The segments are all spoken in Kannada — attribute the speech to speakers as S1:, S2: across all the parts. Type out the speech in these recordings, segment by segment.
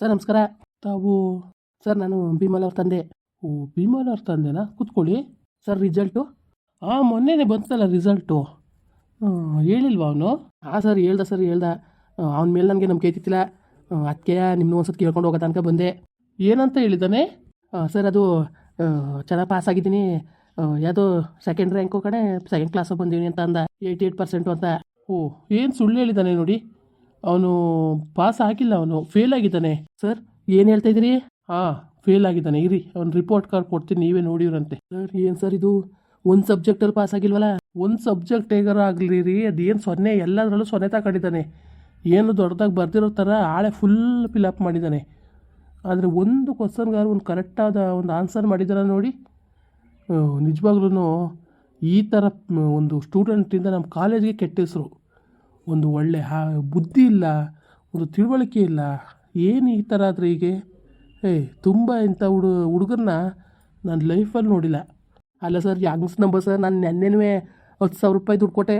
S1: ಸರ್, ನಮಸ್ಕಾರ. ತಾವು, ಸರ್, ನಾನು ಭೀಮಲ್ ಅವ್ರ ತಂದೆ. ಓ ಭೀಮಲ್ ಅವ್ರ ತಂದೆನಾ? ಕೂತ್ಕೊಳ್ಳಿ. ಸರ್ ರಿಸಲ್ಟು ಹಾಂ ಮೊನ್ನೆನೇ ಬಂತಲ್ಲ ರಿಸಲ್ಟು ಹೇಳಿಲ್ವಾ ಅವನು? ಹಾಂ, ಸರ್, ಹೇಳ್ದ ಸರ್, ಹೇಳ್ದ. ಅವನ ಮೇಲೆ ನನಗೆ ನಂಬಿಕೆ ಐತಿತ್ತಿಲ್ಲ. ಅದಕ್ಕೆ ನಿಮ್ಮನ್ನು ಒಂದು ಕೇಳ್ಕೊಂಡು ಹೋಗೋ ತನಕ ಬಂದೆ. ಏನಂತ ಹೇಳಿದ್ದಾನೆ? ಸರ್, ಅದು ಚೆನ್ನಾಗಿ ಪಾಸ್ ಆಗಿದ್ದೀನಿ. ಯಾವುದೋ ಸೆಕೆಂಡ್ ರ್ಯಾಂಕು ಕಡೆ ಸೆಕೆಂಡ್ ಕ್ಲಾಸು ಬಂದೀನಿ ಅಂತ ಅಂದ. ಏಯ್ಟಿ ಏಯ್ಟ್ ಪರ್ಸೆಂಟು ಅಂತ. ಓ, ಏನು ಸುಳ್ಳು ಹೇಳಿದ್ದಾನೆ ನೋಡಿ? ಅವನು ಪಾಸ್ ಆಗಿಲ್ಲ, ಅವನು ಫೇಲ್ ಆಗಿದ್ದಾನೆ. ಸರ್ ಏನು ಹೇಳ್ತಾ ಇದ್ದೀರಿ? ಹಾಂ ಫೇಲ್ ಆಗಿದ್ದಾನೆ. ಇರಿ, ಅವ್ನು ರಿಪೋರ್ಟ್ ಕಾರ್ಡ್ ಕೊಡ್ತೀನಿ, ನೀವೇ ನೋಡಿವ್ರಂತೆ. ಸರ್ ಏನು ಸರ್ ಇದು? ಒಂದು ಸಬ್ಜೆಕ್ಟಲ್ಲಿ ಪಾಸ್ ಆಗಿಲ್ವಲ್ಲ? ಒಂದು ಸಬ್ಜೆಕ್ಟ್ ಹೇಗಾರ ಆಗಲಿ ರೀ, ಅದೇನು ಸೊನ್ನೆ, ಎಲ್ಲದರಲ್ಲೂ ಸೊನ್ನೆ ತಗೊಂಡಿದ್ದಾನೆ. ಏನು ದೊಡ್ಡದಾಗಿ ಬರ್ದಿರೋ ಥರ ಆಳೆ ಫುಲ್ ಫಿಲಪ್ ಮಾಡಿದ್ದಾನೆ. ಆದರೆ ಒಂದು ಕ್ವಶನ್ಗಾರು ಒಂದು ಕರೆಕ್ಟಾದ ಒಂದು ಆನ್ಸರ್ ಮಾಡಿದ್ದಾನೆ ನೋಡಿ. ನಿಜವಾಗ್ಲೂ ಈ ಥರ ಒಂದು ಸ್ಟೂಡೆಂಟಿಂದ ನಮ್ಮ ಕಾಲೇಜ್ಗೆ ಕೆಟ್ಟ ಹೆಸರು ಒಂದು ಒಳ್ಳೆ ಹಾ, ಬುದ್ಧಿ ಇಲ್ಲ, ಒಂದು ತಿಳುವಳಿಕೆ ಇಲ್ಲ, ಏನು ಈ ಥರ ಆದರೆ ಹೀಗೆ? ಏಯ್ ತುಂಬ ಇಂಥ ಹುಡು ಹುಡುಗರನ್ನ ನಾನು ಲೈಫಲ್ಲಿ ನೋಡಿಲ್ಲ. ಅಲ್ಲ ಸರ್ ಯಂಗ್ಸ್ ನಂಬರ್ ಸರ್, ನಾನು ನೆನ್ನೆನೂ ಹತ್ತು ಸಾವಿರ ರೂಪಾಯಿ ದುಡ್ಡು ಕೊಟ್ಟೆ.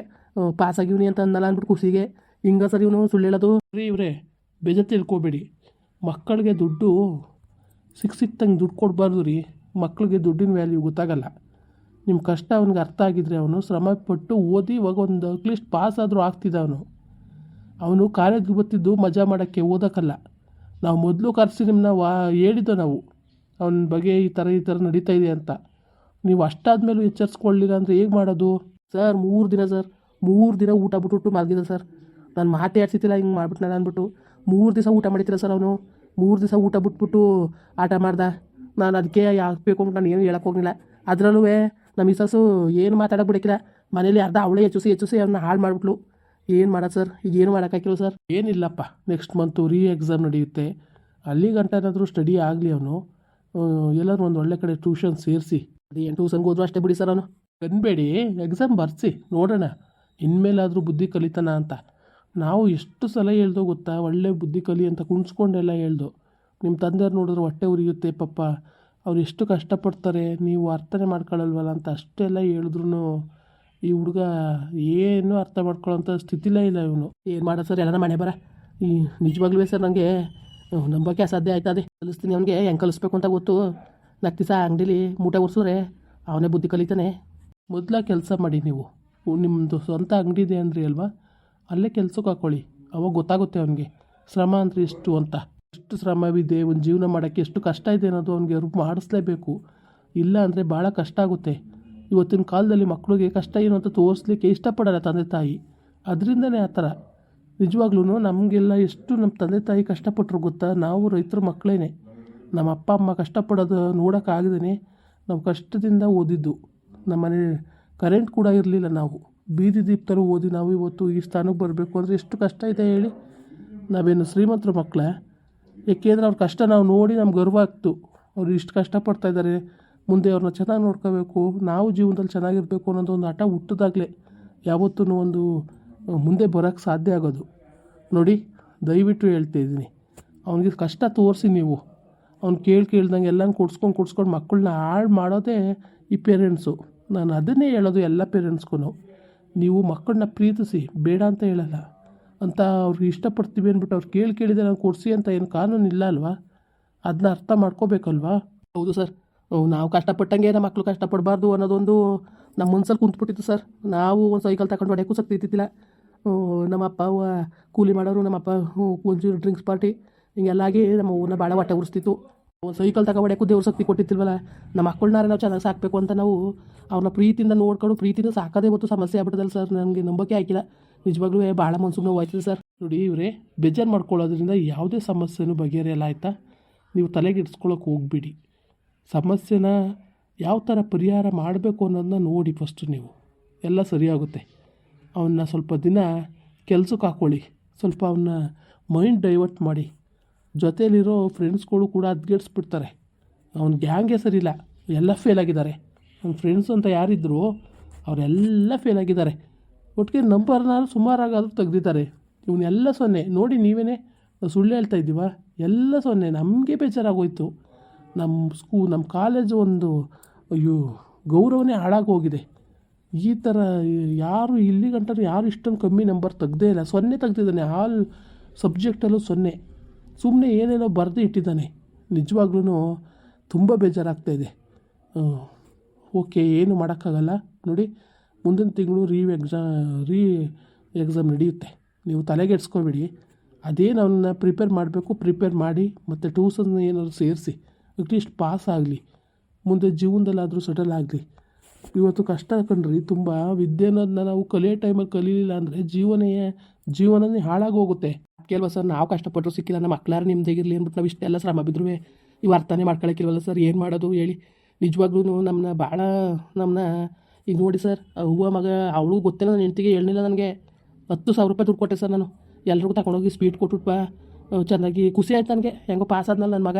S1: ಪಾಸ್ ಆಗಿವ್ನಿ ಅಂತ ಅಂದಲ್ಲ ಅಂದ್ಬಿಟ್ಟು ಖುಷಿಗೆ. ಹಿಂಗ ಸರ್ ಇವನು, ಸುಳ್ಳು ಹೇಳೋದು? ರೀ ಇವರೇ, ಬೇಜಾರು ತಿಳ್ಕೊಬೇಡಿ. ಮಕ್ಕಳಿಗೆ ದುಡ್ಡು ಸಿಕ್ಕ ಸಿಕ್ತಂಗೆ ದುಡ್ಡು ಕೊಡಬಾರ್ದು ರೀ. ಮಕ್ಕಳಿಗೆ ದುಡ್ಡಿನ ವ್ಯಾಲ್ಯೂ ಗೊತ್ತಾಗಲ್ಲ. ನಿಮ್ಮ ಕಷ್ಟ ಅವನಿಗೆ ಅರ್ಥ ಆಗಿದ್ರೆ ಅವನು ಶ್ರಮ ಪಟ್ಟು ಓದಿ ಇವಾಗ ಒಂದು ಅಟ್ಲೀಸ್ಟ್ ಪಾಸ್ ಆದರೂ ಆಗ್ತಿದ್ದ ಅವನು. ಅವನು ಕಾಲೇಜ್ಗೆ ಬರ್ತಿದ್ದು ಮಜಾ ಮಾಡೋಕ್ಕೆ ಓದೋಕ್ಕಲ್ಲ. ನಾವು ಮೊದಲು ಕರೆಸಿ ನಿಮ್ಮನ್ನ ವಾ, ಹೇಳಿದ್ದೋ ನಾವು. ಅವನ ಬಗ್ಗೆ ಈ ಥರ ಈ ಥರ ನಡೀತಾ ಇದೆ ಅಂತ. ನೀವು ಅಷ್ಟಾದ್ಮೇಲೂ ಎಚ್ಚರಿಸ್ಕೊಳ್ಳಿಲ್ಲ ಅಂದರೆ ಹೇಗೆ ಮಾಡೋದು? ಸರ್, ಮೂರು ದಿನ ಸರ್. ಮೂರು ದಿನ ಊಟ ಬಿಟ್ಬಿಟ್ಟು ಮಲಗಿದ ಸರ್. ನಾನು ಮಾತೇ ಆಡ್ಸಿತ್ತಿಲ್ಲ ಹಿಂಗೆ ಮಾಡ್ಬಿಟ್ನಲ್ಲ ಅಂದ್ಬಿಟ್ಟು. ಮೂರು ದಿವಸ ಊಟ ಮಾಡಿತ್ತಿಲ್ಲ ಸರ್ ಅವನು. ಮೂರು ದಿವಸ ಊಟ ಬಿಟ್ಬಿಟ್ಟು ಆಟ ಮಾಡ್ದೆ. ನಾನು ಅದಕ್ಕೆ ಯಾಕೆ ಬೇಕು ಅಂತ ನಾನು ಏನು ಹೋಗಲಿಲ್ಲ. ಅದರಲ್ಲೂ ನಮ್ಮ ಮಿಸಸ್ಸು ಏನು ಬಿಡಕ್ಕಿಲ್ಲ ಮನೇಲಿ ಅರ್ಧ ಅವಳೇ ಹೆಚ್ಚಿಸಿ ಹೆಚ್ಚಿಸಿ ಅವನ್ನ ಹಾಳು ಮಾಡಿಬಿಟ್ಲು. ಏನು ಮಾಡೋದು ಸರ್? ಈಗ ಏನು ಮಾಡೋಕ್ಕಾಗಿಲ್ಲ ಸರ್? ಏನಿಲ್ಲಪ್ಪ. ನೆಕ್ಸ್ಟ್ ಮಂತು ರೀ ಎಕ್ಸಾಮ್ ನಡೆಯುತ್ತೆ. ಅಲ್ಲಿ ಗಂಟ ಏನಾದರೂ ಸ್ಟಡಿ ಆಗಲಿ ಅವನು. ಎಲ್ಲರೂ ಒಂದು ಒಳ್ಳೆ ಕಡೆ ಟ್ಯೂಷನ್ ಸೇರಿಸಿ. ಅದೇ ಏನು ಟ್ಯೂಷನ್ಗೆ ಹೋದ್ರು ಅಷ್ಟೇ ಬಿಡಿ ಸರ್ ಅವನು. ಕನ್ಬೇಡಿ ಎಕ್ಸಾಮ್ ಬರ್ಸಿ, ನೋಡೋಣ. ಇನ್ಮೇಲಾದರೂ ಬುದ್ಧಿ ಕಲಿತಾನ ಅಂತ. ನಾವು ಎಷ್ಟು ಸಲ ಹೇಳ್ದೋ ಗೊತ್ತಾ? ಒಳ್ಳೆ ಬುದ್ಧಿ ಕಲಿ ಅಂತ ಕುಣಿಸ್ಕೊಂಡೆಲ್ಲ ಹೇಳ್ದು. ನಿಮ್ಮ ತಂದೆಯವ್ರು ನೋಡಿದ್ರೆ ಹೊಟ್ಟೆ ಉರಿಯುತ್ತೆ ಪಾಪ ಅವ್ರು ಎಷ್ಟು ಕಷ್ಟಪಡ್ತಾರೆ, ನೀವು ಅರ್ಥನೇ ಮಾಡ್ಕೊಳ್ಳಲ್ವಲ್ಲ ಅಂತ ಅಷ್ಟೆಲ್ಲ ಹೇಳಿದ್ರು ಈ ಹುಡುಗ ಏನೂ ಅರ್ಥ ಮಾಡ್ಕೊಳ್ಳೋಂಥ ಸ್ಥಿತಿಲೇ ಇಲ್ಲ ಇವನು. ಏನು ಮಾಡೋ ಸರ್ ಎಲ್ಲ ಮನೆ ಬರ. ಈ ನಿಜವಾಗ್ಲೂ ಸರ್ ನನಗೆ ನಂಬೋಕೆ ಅಸಾಧ್ಯ ಅದೇ. ಕಲಿಸ್ತೀನಿ ಅವನಿಗೆ, ಹೆಂಗೆ ಕಲಿಸ್ಬೇಕು ಅಂತ ಗೊತ್ತು. ನಾಲ್ಕು ದಿವಸ ಅಂಗಡೀಲಿ ಮೂಟೆ ಒರೆಸಿದ್ರೆ ಅವನೇ ಬುದ್ಧಿ ಕಲಿತಾನೆ. ಮೊದಲ ಕೆಲಸ ಮಾಡಿ ನೀವು. ನಿಮ್ಮದು ಸ್ವಂತ ಅಂಗಡಿ ಇದೆ ಅಂದ್ರಿ ಅಲ್ವಾ? ಅಲ್ಲೇ ಕೆಲ್ಸಕ್ಕೆ ಹಾಕ್ಕೊಳ್ಳಿ ಅವಾಗ ಗೊತ್ತಾಗುತ್ತೆ ಅವನಿಗೆ. ಶ್ರಮ ಅಂದರೆ ಎಷ್ಟು ಅಂತ. ಎಷ್ಟು ಶ್ರಮವಿದೆ, ಒಂದು ಜೀವನ ಮಾಡೋಕ್ಕೆ ಎಷ್ಟು ಕಷ್ಟ ಇದೆ ಅನ್ನೋದು ಅವ್ನಿಗೆ ರೂಪ ಮಾಡಿಸ್ಲೇಬೇಕು. ಇಲ್ಲ ಅಂದರೆ ಭಾಳ ಕಷ್ಟ ಆಗುತ್ತೆ. ಇವತ್ತಿನ ಕಾಲದಲ್ಲಿ ಮಕ್ಕಳಿಗೆ ಕಷ್ಟ ಏನು ಅಂತ ತೋರಿಸ್ಲಿಕ್ಕೆ ಇಷ್ಟಪಡಲ್ಲ ತಂದೆ ತಾಯಿ. ಅದರಿಂದನೇ ಆ ಥರ. ನಿಜವಾಗ್ಲೂ ನಮಗೆಲ್ಲ ಎಷ್ಟು ನಮ್ಮ ತಂದೆ ತಾಯಿ ಕಷ್ಟಪಟ್ಟರು ಗೊತ್ತಾ? ನಾವು ರೈತರ ಮಕ್ಕಳೇನೆ ನಮ್ಮ ಅಪ್ಪ, ಅಮ್ಮ ಕಷ್ಟಪಡೋದು ನೋಡೋಕ್ಕಾಗದೇ ನಾವು ಕಷ್ಟದಿಂದ ಓದಿದ್ದು. ನಮ್ಮನೆ ಕರೆಂಟ್ ಕೂಡ ಇರಲಿಲ್ಲ ನಾವು. ಬೀದಿ ದೀಪ್ತರು ಓದಿ ನಾವು ಇವತ್ತು ಈ ಸ್ಥಾನಕ್ಕೆ ಬರಬೇಕು ಅಂದರೆ ಎಷ್ಟು ಕಷ್ಟ ಇದೆ ಹೇಳಿ. ನಾವೇನು ಶ್ರೀಮಂತರ ಮಕ್ಕಳ ಏಕೆಂದರೆ ಅವ್ರ ಕಷ್ಟ ನಾವು ನೋಡಿ ನಮ್ಗೆ ಗರ್ವ ಆಗ್ತು. ಅವ್ರು ಇಷ್ಟು ಕಷ್ಟಪಡ್ತಾ ಇದ್ದಾರೆ. ಮುಂದೆ ಅವ್ರನ್ನ ಚೆನ್ನಾಗಿ ನೋಡ್ಕೋಬೇಕು. ನಾವು ಜೀವನದಲ್ಲಿ ಚೆನ್ನಾಗಿರಬೇಕು ಅನ್ನೋದು ಒಂದು ಹಠ ಹುಟ್ಟಿದಾಗಲೇ. ಯಾವತ್ತೂ ಒಂದು ಮುಂದೆ ಬರೋಕ್ಕೆ ಸಾಧ್ಯ ಆಗೋದು. ನೋಡಿ, ದಯವಿಟ್ಟು ಹೇಳ್ತಾ ಇದ್ದೀನಿ. ಅವನಿಗೆ ಕಷ್ಟ ತೋರಿಸಿ ನೀವು. ಅವ್ನು ಕೇಳಿ ಕೇಳ್ದಂಗೆ ಎಲ್ಲನೂ ಕೊಡ್ಸ್ಕೊಂಡು ಕೊಡ್ಸ್ಕೊಂಡು ಮಕ್ಕಳನ್ನ ಹಾಳು ಮಾಡೋದೇ ಈ ಪೇರೆಂಟ್ಸು. ನಾನು ಅದನ್ನೇ ಹೇಳೋದು ಎಲ್ಲ ಪೇರೆಂಟ್ಸ್ಗೂ ನೀವು ಮಕ್ಕಳನ್ನ ಪ್ರೀತಿಸಿ, ಬೇಡ ಅಂತ ಹೇಳಲ್ಲ. ಅಂತ ಅವ್ರಿಗೆ ಇಷ್ಟಪಡ್ತೀವಿ ಅಂದ್ಬಿಟ್ಟು ಅವ್ರು ಕೇಳಿ ಕೇಳಿದ್ರೆ ನಾನು ಕೊಡಿಸಿ ಅಂತ ಏನು ಕಾನೂನು ಇಲ್ಲ ಅಲ್ವಾ? ಅದನ್ನ ಅರ್ಥ ಮಾಡ್ಕೋಬೇಕಲ್ವಾ? ಹೌದು ಸರ್. ನಾವು ಕಷ್ಟಪಟ್ಟಂಗೆ ನಮ್ಮ ಮಕ್ಕಳು ಕಷ್ಟಪಡಬಾರ್ದು ಅನ್ನೋದೊಂದು ನಮ್ಮ ಮನ್ಸಲ್ಲಿ ಕುಂತ್ಬಿಟ್ಟಿತ್ತು ಸರ್. ನಾವು ಒಂದು ಸೈಕಲ್ ತಗೊಂಡು ಹೊಡೆಯೋಕ್ಕೂ ಶಕ್ತಿ ಇದ್ದಿಲ್ಲ ನಮ್ಮ ಅಪ್ಪ ಕೂಲಿ ಮಾಡೋರು, ನಮ್ಮ ಅಪ್ಪ ಡ್ರಿಂಕ್ಸ್ ಪಾರ್ಟಿ ಹಿಂಗೆಲ್ಲಾಗಿ ನಮ್ಮ ಊರನ್ನ ಭಾಳ ಹೊಟ್ಟೆ ಉರಿಸ್ತಿತ್ತು. ಒಂದು ಸೈಕಲ್ ತಗೊಂಡು ಹೊಡೆಯೋಕ್ಕೂ ದೇವ್ರ ಶಕ್ತಿ ಕೊಟ್ಟಿತ್ತಿಲ್ವಲ್ಲ ನಮ್ಮ ಮಕ್ಕಳನ್ನಾರ ನಾವು ಚೆನ್ನಾಗಿ ಸಾಕಬೇಕು ಅಂತ ನಾವು ಅವ್ರನ್ನ ಪ್ರೀತಿಯಿಂದ ನೋಡ್ಕೊಂಡು ಪ್ರೀತಿಯಿಂದ ಸಾಕೋದೇ ಗೊತ್ತು ಸಮಸ್ಯೆ ಆಗ್ಬಿಟ್ಟದಲ್ಲ ಸರ್. ನನಗೆ ನಂಬೋಕೆ ಆಗಿಲ್ಲ. ನಿಜವಾಗ್ಲೂ ಭಾಳ ಮನ್ಸಿಗೆ ನೋವು ಆಯ್ತದೆ ಸರ್. ನೋಡಿ ಇವರೇ, ಬೇಜಾರು ಮಾಡ್ಕೊಳ್ಳೋದ್ರಿಂದ ಯಾವುದೇ ಸಮಸ್ಯೆನೂ ಬಗೆಹರಿಯಲ್ಲ, ಆಯಿತಾ? ನೀವು ತಲೆಗೆ ಇಡ್ಸ್ಕೊಳಕ್ಕೆ ಹೋಗ್ಬಿಡಿ. ಸಮಸ್ಯೆನ ಯಾವ ಥರ ಪರಿಹಾರ ಮಾಡಬೇಕು ಅನ್ನೋದನ್ನ ನೋಡಿ ಫಸ್ಟು ನೀವು. ಎಲ್ಲ ಸರಿಯಾಗುತ್ತೆ. ಅವನ್ನ ಸ್ವಲ್ಪ ದಿನ ಕೆಲ್ಸಕ್ಕೆ ಹಾಕ್ಕೊಳ್ಳಿ ಸ್ವಲ್ಪ ಅವನ್ನ ಮೈಂಡ್ ಡೈವರ್ಟ್ ಮಾಡಿ. ಜೊತೆಯಲ್ಲಿರೋ ಫ್ರೆಂಡ್ಸ್ಗಳು ಕೂಡ ಅದ್ಗೇಡ್ಸ್ಬಿಡ್ತಾರೆ ಅವ್ನ ಗ್ಯಾಂಗೇ ಸರಿಯಿಲ್ಲ. ಎಲ್ಲ ಫೇಲ್ ಆಗಿದ್ದಾರೆ. ಅವ್ನ ಫ್ರೆಂಡ್ಸ್ ಅಂತ ಯಾರಿದ್ರು, ಅವರೆಲ್ಲ ಫೇಲ್ ಆಗಿದ್ದಾರೆ. ಒಟ್ಟಿಗೆ ನಂಬರ್ನ ಸುಮಾರಾಗಾದರೂ ತೆಗ್ದಿದ್ದಾರೆ. ಇವನ್ನೆಲ್ಲ ಸೊನ್ನೆ. ನೋಡಿ ನೀವೇ ಸುಳ್ಳು ಹೇಳ್ತಾ ಇದ್ದೀವ? ಎಲ್ಲ ಸೊನ್ನೆ. ನಮಗೆ ಬೇಜಾರಾಗೋಯ್ತು. ನಮ್ಮ ಸ್ಕೂ ನಮ್ಮ ಕಾಲೇಜು ಒಂದು ಅಯ್ಯೋ, ಗೌರವನೇ ಹಾಳಾಗೋಗಿದೆ ಈ ಥರ ಯಾರು ಇಲ್ಲಿ ಗಂಟರು ಯಾರು ಇಷ್ಟೊಂದು ಕಮ್ಮಿ ನಂಬರ್ ತೆಗ್ದೇ ಇಲ್ಲ. ಸೊನ್ನೆ ತೆಗ್ದಿದ್ದಾನೆ. ಆಲ್ ಸಬ್ಜೆಕ್ಟಲ್ಲೂ ಸೊನ್ನೆ. ಸುಮ್ಮನೆ ಏನೇನೋ ಬರೆದು ಇಟ್ಟಿದ್ದಾನೆ. ನಿಜವಾಗ್ಲೂ ತುಂಬ ಬೇಜಾರಾಗ್ತಾಯಿದೆ ಓಕೆ, ಏನು ಮಾಡೋಕ್ಕಾಗಲ್ಲ. ನೋಡಿ ಮುಂದಿನ ತಿಂಗಳು ರೀ ಎಕ್ಸಾ ರೀ ಎಕ್ಸಾಮ್ ನಡೆಯುತ್ತೆ. ನೀವು ತಲೆಗೆಡ್ಸ್ಕೊಬೇಡಿ ಅದೇ ನನ್ನ ಪ್ರಿಪೇರ್ ಮಾಡಬೇಕು ಪ್ರಿಪೇರ್ ಮಾಡಿ, ಮತ್ತು ಟ್ಯೂಷನ್ ಏನಾದರೂ ಸೇರಿಸಿ ಅಟ್ಲೀಸ್ಟ್ ಪಾಸ್ ಆಗಲಿ. ಮುಂದೆ ಜೀವನದಲ್ಲಾದರೂ ಸೆಟಲ್ ಆಗಲಿ. ಇವತ್ತು ಕಷ್ಟ ಕಣ್ರಿ, ತುಂಬ ವಿದ್ಯೆ ಅನ್ನೋದನ್ನ ನಾವು ಕಲಿಯೋ ಟೈಮಲ್ಲಿ ಕಲೀಲಿಲ್ಲ ಅಂದರೆ ಜೀವನೇ, ಜೀವನನೇ ಹಾಳಾಗೋಗುತ್ತೆ. ಕೆಲವ ಸರ್, ನಾವು ಕಷ್ಟಪಟ್ಟರು ಸಿಕ್ಕಿಲ್ಲ, ನಮ್ಮ ಮಕ್ಕಳಾರು ನಿಮ್ದಾಗಿರಲಿ ಅಂದ್ಬಿಟ್ಟು ನಾವು ಇಷ್ಟೆಲ್ಲ ಶ್ರಮ ಬಿದ್ದರೂ ಇವು ಅರ್ಥನೇ ಮಾಡ್ಕೊಳಕ್ಕಿಲ್ವಲ್ಲ ಸರ್, ಏನು ಮಾಡೋದು ಹೇಳಿ. ನಿಜವಾಗ್ಲೂ ನಮ್ಮನ್ನ ಭಾಳ ನಮ್ಮನ್ನ ಈಗ ನೋಡಿ ಸರ್, ಆ ಹೂವು ಮಗ, ಅವಳು ಗೊತ್ತಿಲ್ಲ ನನ್ನ ಹೆಂಡತಿಗೆ, ಹೇಳಲಿಲ್ಲ ನನಗೆ. ಹತ್ತು ಸಾವಿರ ರೂಪಾಯಿ ದುಡ್ಡು ಕೊಟ್ಟೆ ಸರ್ ನಾನು. ಎಲ್ರಿಗೂ ತಗೊಂಡೋಗಿ ಸ್ವೀಟ್ ಕೊಟ್ಟು ಬಾ ಅಹ್ ಚೆನ್ನಾಗಿ ಖುಷಿ ಆಯ್ತು ನನಗೆ. ಹೆಂಗೋ ಪಾಸ್ ಆದ್ನಲ್ಲ ನನ್ನ ಮಗ.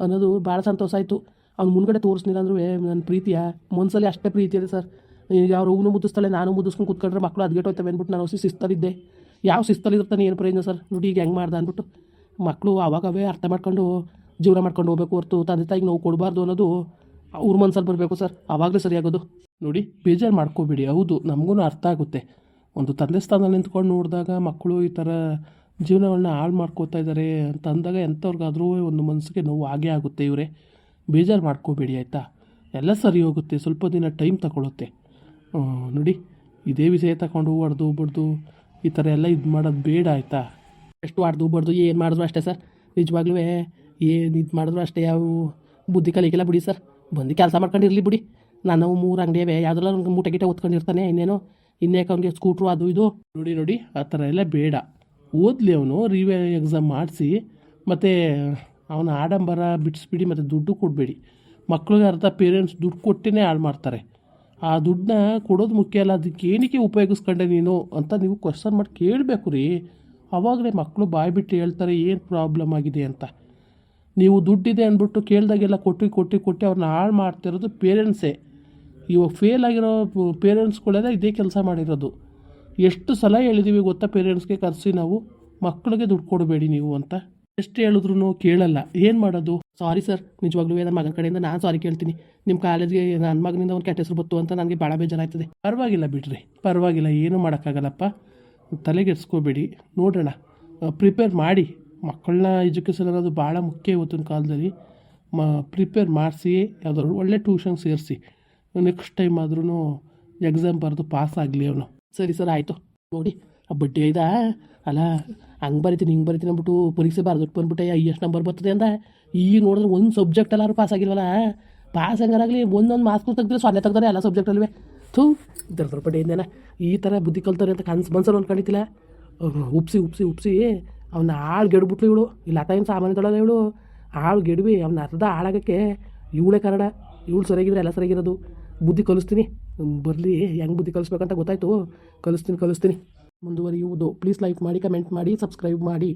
S1: ಅನ್ನೋದು ಭಾಳ ಸಂತೋಷ ಆಯಿತು. ಅವ್ನು ಮುಂದ್ಗಡೆ ತೋರಿಸ್ಲಿಲ್ಲ ಅಂದ್ರೂ ನನ್ನ ಪ್ರೀತಿಯ? ಮನಸ್ಸಲ್ಲಿ ಅಷ್ಟೇ ಪ್ರೀತಿ ಇದೆ ಸರ್. ಈಗ ಅವ್ರು ಹೂವು ಮುದ್ದಿಸ್ತಾಳೆ, ನಾನು ಮುದ್ದಿಸ್ಕೊಂಡು ಕೂತ್ಕೊಂಡ್ರೆ ಮಕ್ಕಳು ಅದ್ಗೆಟ್ಟೋಯ್ತವೆ ಅಂದ್ಬಿಟ್ಟು ನಾನು ಹೊಸ ಶಿಸ್ತಲ್ಲಿದ್ದೆ. ಯಾವ ಶಿಸ್ತಲ್ಲಿರ್ತಾನೆ ಏನು ಪ್ರಯೋಜನ ಸರ್? ನೋಡಿ ಈಗ ಹೆಂಗೆ ಮಾಡ್ದೆ ಅಂದ್ಬಿಟ್ಟು. ಮಕ್ಕಳು ಅವಾಗವೇ ಅರ್ಥ ಮಾಡ್ಕೊಂಡು ಜೀವನ ಮಾಡ್ಕೊಂಡು ಹೋಗ್ಬೇಕು ಹೊರತು ತಂದೆ ತಾಯಿಗೆ ನಾವು ಕೊಡಬಾರ್ದು ಅನ್ನೋದು ಅವ್ರ ಮನ್ಸಲ್ಲಿ ಬರಬೇಕು ಸರ್. ಆವಾಗಲೇ ಸರಿಯಾಗೋದು. ನೋಡಿ, ಬೇಜಾರು ಮಾಡ್ಕೋಬೇಡಿ. ಹೌದು ನಮಗೂ ಅರ್ಥ ಆಗುತ್ತೆ. ಒಂದು ತಂದೆ ಸ್ಥಾನದಲ್ಲಿ ನಿಂತ್ಕೊಂಡು ನೋಡಿದಾಗ ಮಕ್ಕಳು ಈ ಥರ ಜೀವನಗಳನ್ನ ಹಾಳು ಮಾಡ್ಕೋತಾ ಇದ್ದಾರೆ ಅಂತ ಅಂದಾಗ ಎಂಥವ್ರಿಗಾದ್ರೂ ಒಂದು ಮನಸ್ಸಿಗೆ ನೋವು ಆಗೇ ಆಗುತ್ತೆ ಇವರೇ. ಬೇಜಾರು ಮಾಡ್ಕೋಬೇಡಿ, ಆಯಿತಾ? ಎಲ್ಲ ಸರಿ ಹೋಗುತ್ತೆ, ಸ್ವಲ್ಪ ದಿನ ಟೈಮ್ ತಗೊಳುತ್ತೆ. ನೋಡಿ, ಇದೇ ವಿಷಯ ತಗೊಂಡು ಹೊಡೆದು ಬಡ್ದು ಈ ಥರ ಎಲ್ಲ ಇದು ಮಾಡೋದು ಬೇಡ, ಆಯಿತಾ? ಎಷ್ಟು ಹೊಡೆದು ಬಡ್ದು ಏನು ಮಾಡಿದ್ರು ಅಷ್ಟೇ ಸರ್? ನಿಜವಾಗ್ಲೂ ಏನು ಇದು ಮಾಡಿದ್ರು ಅಷ್ಟೇ? ಯಾವ, ಬುದ್ಧಿ ಕಲಿಕೆಲ್ಲ ಬಿಡಿ ಸರ್. ಬಂದು ಕೆಲಸ ಮಾಡ್ಕೊಂಡಿರಲಿ ಬಿಡಿ. ನಾನು ಮೂರು ಅಂಗಡಿ ಅವೆ ಯಾವುದೆಲ್ಲ ಅವ್ನಿಗೆ ಮೂಟೆ ಗಿಟೆ ಓದ್ಕೊಂಡಿರ್ತಾನೆ ಇನ್ನೇನು, ಇನ್ನೇಕೆ ಅವ್ನಿಗೆ ಸ್ಕೂಟ್ರು ಅದು ಇದು. ನೋಡಿ ನೋಡಿ, ಆ ಥರ ಎಲ್ಲ ಬೇಡ. ಓದಲಿ ಅವನು ರಿವ್ಯ ಎಕ್ಸಾಮ್ ಮಾಡಿಸಿ, ಮತ್ತು ಅವನ ಆಡಂಬರ ಬಿಡಿಸ್ಬಿಡಿ ಮತ್ತು ದುಡ್ಡು ಕೊಡಬೇಡಿ. ಮಕ್ಳಿಗೆ ಅರ್ಧ ಪೇರೆಂಟ್ಸ್ ದುಡ್ಡು ಕೊಟ್ಟೇ ಹಾಳು ಮಾಡ್ತಾರೆ. ಆ ದುಡ್ಡನ್ನ ಕೊಡೋದು ಮುಖ್ಯ ಅಲ್ಲ, ಅದಕ್ಕೆ ಏನಕ್ಕೆ ಉಪಯೋಗಿಸ್ಕೊಂಡೆ ನೀನು ಅಂತ ನೀವು ಕ್ವಶನ್ ಮಾಡಿ ಕೇಳಬೇಕು ರೀ. ಆವಾಗಲೇ ಮಕ್ಕಳು ಬಾಯಿ ಬಿಟ್ಟು ಹೇಳ್ತಾರೆ, ಏನು ಪ್ರಾಬ್ಲಮ್ ಆಗಿದೆ ಅಂತ. ನೀವು ದುಡ್ಡಿದೆ ಅಂದ್ಬಿಟ್ಟು ಕೇಳಿದಾಗೆಲ್ಲ ಕೊಟ್ಟು ಕೊಟ್ಟು ಕೊಟ್ಟು ಅವ್ರನ್ನ ಹಾಳು ಮಾಡ್ತಿರೋದು ಪೇರೆಂಟ್ಸೇ ಇವಾಗ ಫೇಲ್ ಆಗಿರೋ ಪೇರೆಂಟ್ಸ್ಗಳೆಲ್ಲ ಇದೇ ಕೆಲಸ ಮಾಡಿರೋದು. ಎಷ್ಟು ಸಲ ಹೇಳಿದ್ದೀವಿ ಗೊತ್ತಾ ಪೇರೆಂಟ್ಸ್ಗೆ ಕರೆಸಿ ನಾವು ಮಕ್ಕಳಿಗೆ ದುಡ್ಡು ಕೊಡಬೇಡಿ ನೀವು ಅಂತ. ಎಷ್ಟು ಹೇಳಿದ್ರು ಕೇಳಲ್ಲ. ಏನು ಮಾಡೋದು? ಸಾರಿ ಸರ್ ನಿಜವಾಗ್ಲೂ ನನ್ನ ಮಗನ ಕಡೆಯಿಂದ ನಾನು ಸಾರಿ ಕೇಳ್ತೀನಿ. ನಿಮ್ಮ ಕಾಲೇಜ್ಗೆ ನನ್ನ ಮಗನಿಂದ ಒಂದು ಕೆಟ್ಟ ಹೆಸರು ಬತ್ತು ಅಂತ ನನಗೆ ಭಾಳ ಬೇಜಾರಾಯ್ತದೆ. ಪರವಾಗಿಲ್ಲ ಬಿಡ್ರಿ. ಪರವಾಗಿಲ್ಲ, ಏನೂ ಮಾಡೋಕ್ಕಾಗಲ್ಲಪ್ಪ. ತಲೆಗೆಡ್ಸ್ಕೋಬೇಡಿ ನೋಡೋಣ. ಪ್ರಿಪೇರ್ ಮಾಡಿ. ಮಕ್ಕಳನ್ನ ಎಜುಕೇಷನ್ ಅನ್ನೋದು ಭಾಳ ಮುಖ್ಯ ಇವತ್ತಿನ ಕಾಲದಲ್ಲಿ. ಮ ಪ್ರಿಪೇರ್ ಮಾಡಿಸಿ, ಯಾವುದಾದ್ರು ಒಳ್ಳೆ ಟ್ಯೂಷನ್ ಸೇರಿಸಿ. ನೆಕ್ಸ್ಟ್ ಟೈಮ್ ಆದ್ರೂ ಎಕ್ಸಾಮ್ ಬರೆದು ಪಾಸ್ ಆಗಲಿ ಅವನು. ಸರಿ ಸರ್, ಆಯಿತು. ನೋಡಿ, ಆ ಬಡ್ಡಿ ಐದಾ? ಅಲ್ಲ, ಹಂಗೆ ಬರಿತೀನಿ, ಹಿಂಗೆ ಬರಿತೀನಿ ಅಂದ್ಬಿಟ್ಟು ಪರೀಕ್ಷೆ ಬರ್ದುಟ್ಟು ಬಂದ್ಬಿಟ್ಟೆ ಎಷ್ಟು ನಂಬರ್ ಬರ್ತದೆ ಅಂದ. ಈಗ ನೋಡಿದ್ರೆ ಒಂದು ಸಬ್ಜೆಕ್ಟ್ ಎಲ್ಲರೂ ಪಾಸ್ ಆಗಿಲ್ವಲ್ಲ? ಪಾಸ್ ಹಂಗಾರಾಗಲಿ ಒಂದೊಂದು ಮಾರ್ಕ್ಸ್ ತೆಗ್ದ್ರೆ ಸೊನ್ನೆ ತೆಗ್ದಾರೆ ಎಲ್ಲ ಸಬ್ಜೆಕ್ಟಲ್ವೇ ಥೂ, ಇದ್ರ ಪಡ್ಡಿ ಇಂದೇನ ಈ ಥರ ಬುದ್ಧಿ ಕಲ್ತಾರೆ ಅಂತ ಕನ್ಸು ಮನ್ಸಲ್ಲಿ ಅಂದ್ಕೊಂಡಿದ್ದಿಲ್ಲ ಉಪ್ಸಿ ಉಪ್ಸಿ ಉಪ್ಸಿ ಅವನ್ನ ಆಳು ಗೆಡ್ಬಿಟ್ಲು ಇವಳು. ಇಲ್ಲ ಏನು ಸಾಮಾನ್ಯ ತೊಳಲ್ಲ ಇವಳು. ಆಳು ಗೆಡ್ವಿ, ಅವನ ಅರ್ಧ ಹಾಳಾಗಕ್ಕೆ ಇವಳೇ ಕಾರಣ. ಇವಳು ಸರಿಯಾಗಿದ್ರೆ ಎಲ್ಲ ಸರಿಯಾಗಿರೋದು. ಬುದ್ಧಿ ಕಲಿಸ್ತೀನಿ. ಬರಲಿ, ಹೆಂಗೆ ಬುದ್ಧಿ ಕಲಿಸ್ಬೇಕಂತ ಗೊತ್ತಾಯ್ತು. ಕಲಿಸ್ತೀನಿ ಕಲಿಸ್ತೀನಿ. ಮುಂದುವರಿಯುವುದು. ಪ್ಲೀಸ್ ಲೈಕ್ ಮಾಡಿ ಕಮೆಂಟ್ ಮಾಡಿ ಸಬ್ಸ್ಕ್ರೈಬ್ ಮಾಡಿ.